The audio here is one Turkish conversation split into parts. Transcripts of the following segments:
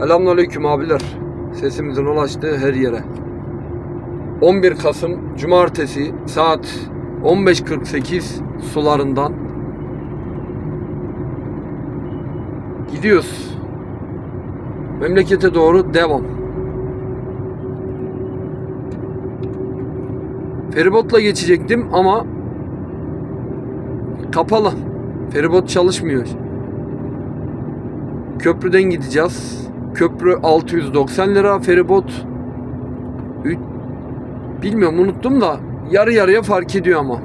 Selamünaleyküm abiler. Sesimizin ulaştığı her yere. 11 Kasım Cumartesi saat 15.48 sularından gidiyoruz. Memlekete doğru devam. Feribotla geçecektim ama kapalı. Feribot çalışmıyor. Köprüden gideceğiz. Köprü 690 lira, feribot bilmiyorum unuttum da yarı yarıya fark ediyor ama.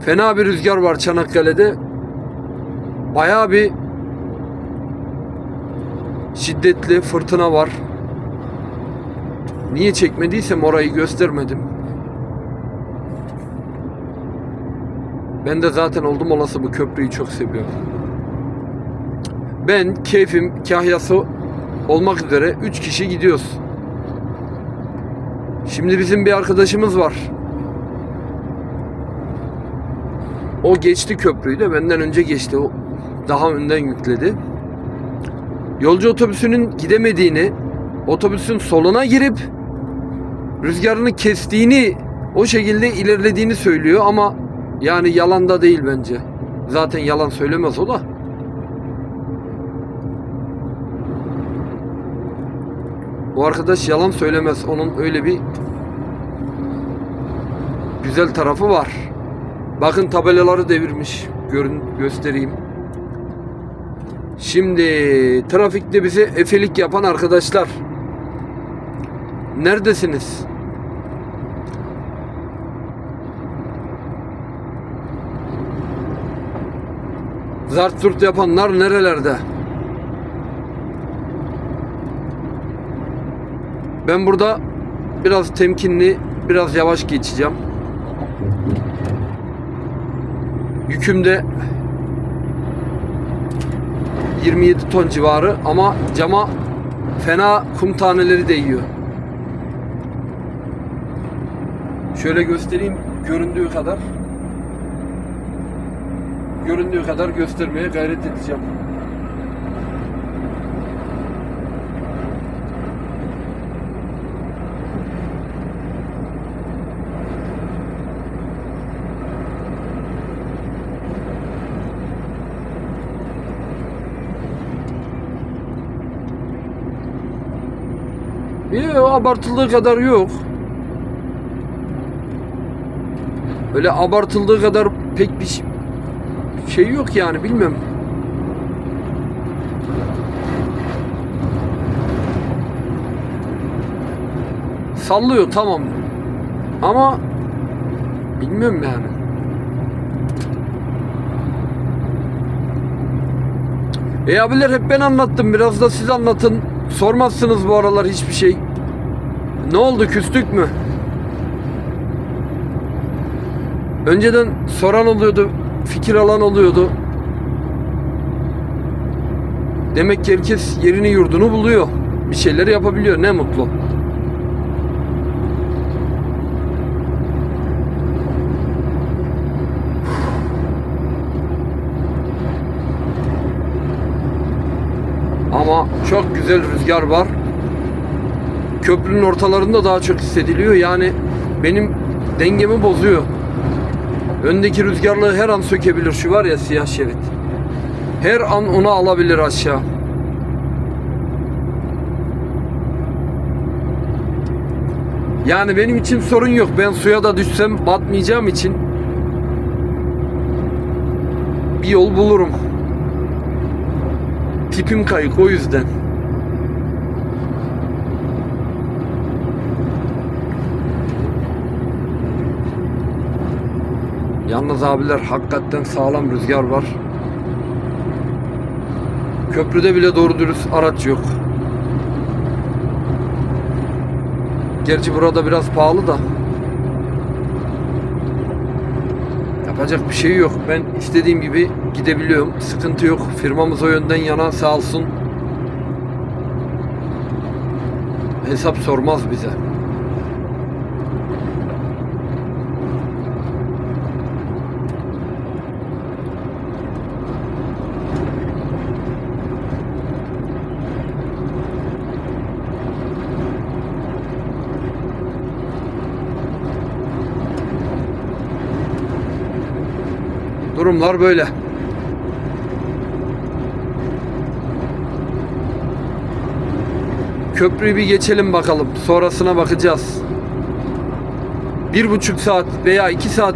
Fena bir rüzgar var Çanakkale'de. Bayağı bir şiddetli fırtına var. Niye çekmediysem orayı göstermedim. Ben de zaten oldum olası bu köprüyü çok seviyorum. Ben, keyfim, kahyası olmak üzere 3 kişi gidiyoruz. Şimdi bizim bir arkadaşımız var. O geçti köprüyü de benden önce geçti. O daha önden yükledi. Yolcu otobüsünün gidemediğini, otobüsün soluna girip rüzgarını kestiğini, o şekilde ilerlediğini söylüyor ama yani yalan da değil bence. Zaten yalan söylemez o da. O arkadaş yalan söylemez. Onun öyle bir güzel tarafı var. Bakın tabelaları devirmiş. Görün göstereyim. Şimdi trafikte bize efelik yapan arkadaşlar. Neredesiniz? Zart yapanlar nerelerde? Ben burada biraz temkinli, biraz yavaş geçeceğim. Yüküm de 27 ton civarı ama cama fena kum taneleri değiyor. Şöyle göstereyim göründüğü kadar. Göründüğü kadar göstermeye gayret edeceğim. Yok abartıldığı kadar yok. Öyle abartıldığı kadar pek bir şey yok yani bilmiyorum. Sallıyor tamam. Ama bilmiyorum yani. E abiler hep ben anlattım. Biraz da siz anlatın. Sormazsınız bu aralar hiçbir şey. Ne oldu küstük mü? Önceden soran oluyordu, fikir alan oluyordu. Demek ki herkes yerini yurdunu buluyor. Bir şeyler yapabiliyor. Ne mutlu. Ama çok güzel rüzgar var. Köprünün ortalarında daha çok hissediliyor. Yani benim dengemi bozuyor. Öndeki rüzgarlığı her an sökebilir. Şu var ya siyah şerit. Her an onu alabilir aşağı. Yani benim için sorun yok. Ben suya da düşsem batmayacağım için bir yol bulurum. Tipim kayık o yüzden. Yalnız abiler hakikaten sağlam rüzgar var. Köprüde bile doğru dürüst araç yok. Gerçi burada biraz pahalı da. Yapacak bir şey yok. Ben istediğim gibi gidebiliyorum. Sıkıntı yok. Firmamız o yönden yana sağ olsun. Hesap sormaz bize. Durumlar böyle. Köprüyü bir geçelim bakalım. Sonrasına bakacağız. Bir buçuk saat veya iki saat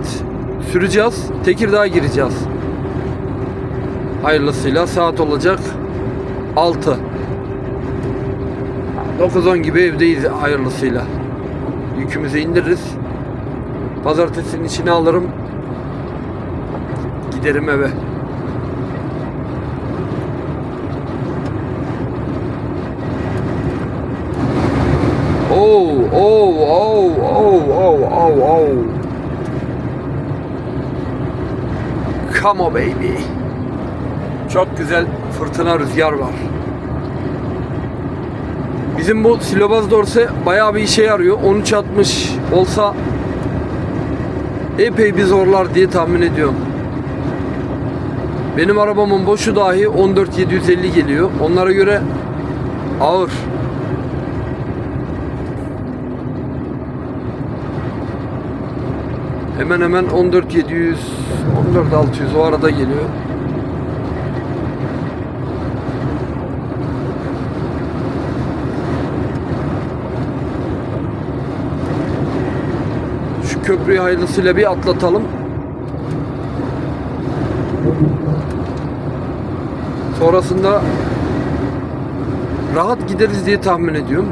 süreceğiz. Tekirdağ'a gireceğiz. Hayırlısıyla saat olacak 6. 9-10 gibi evdeyiz hayırlısıyla. Yükümüzü indiririz. Pazartesinin içine alırım. Giderim eve. Oh, oh, oh, oh, oh, oh, oh. Come on baby. Çok güzel fırtına rüzgar var. Bizim bu silobaz dorse bayağı bir işe yarıyor. 1360 olsa epey bir zorlar diye tahmin ediyorum. Benim arabamın boşu dahi 14750 geliyor. Onlara göre ağır. Hemen hemen 14700 14600 o arada geliyor. Şu köprüyü hayırlısıyla bir atlatalım. Sonrasında rahat gideriz diye tahmin ediyorum.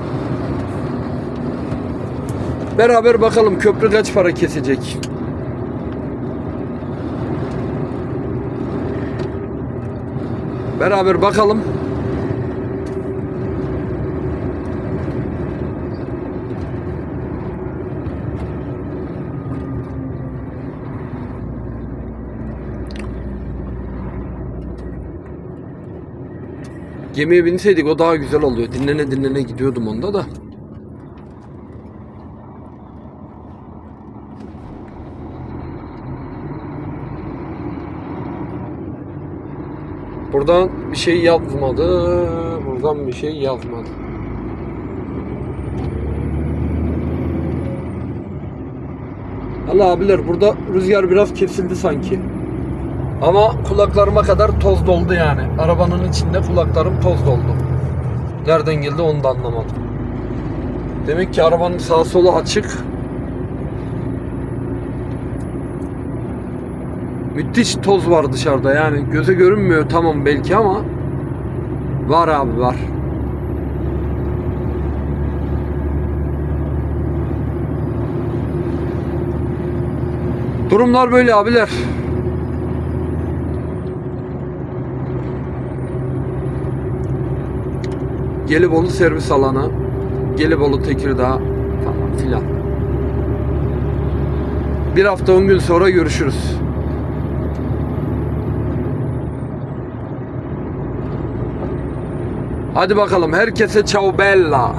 Beraber bakalım köprü kaç para kesecek. Beraber bakalım. Gemiye binseydik o daha güzel oluyor. Dinlene dinlene gidiyordum onda da. Buradan bir şey yazmadı. Buradan bir şey yazmadı. Allah abiler burada rüzgar biraz kesildi sanki. Ama kulaklarıma kadar toz doldu yani. Arabanın içinde kulaklarım toz doldu. Nereden geldi onu da anlamadım. Demek ki arabanın sağ solu açık. Müthiş toz var dışarıda yani göze görünmüyor tamam belki ama var abi var. Durumlar böyle abiler. Gelibolu servis alanı, Gelibolu Tekirdağ falan filan. Bir hafta 10 gün sonra görüşürüz. Hadi bakalım herkese ciao bella.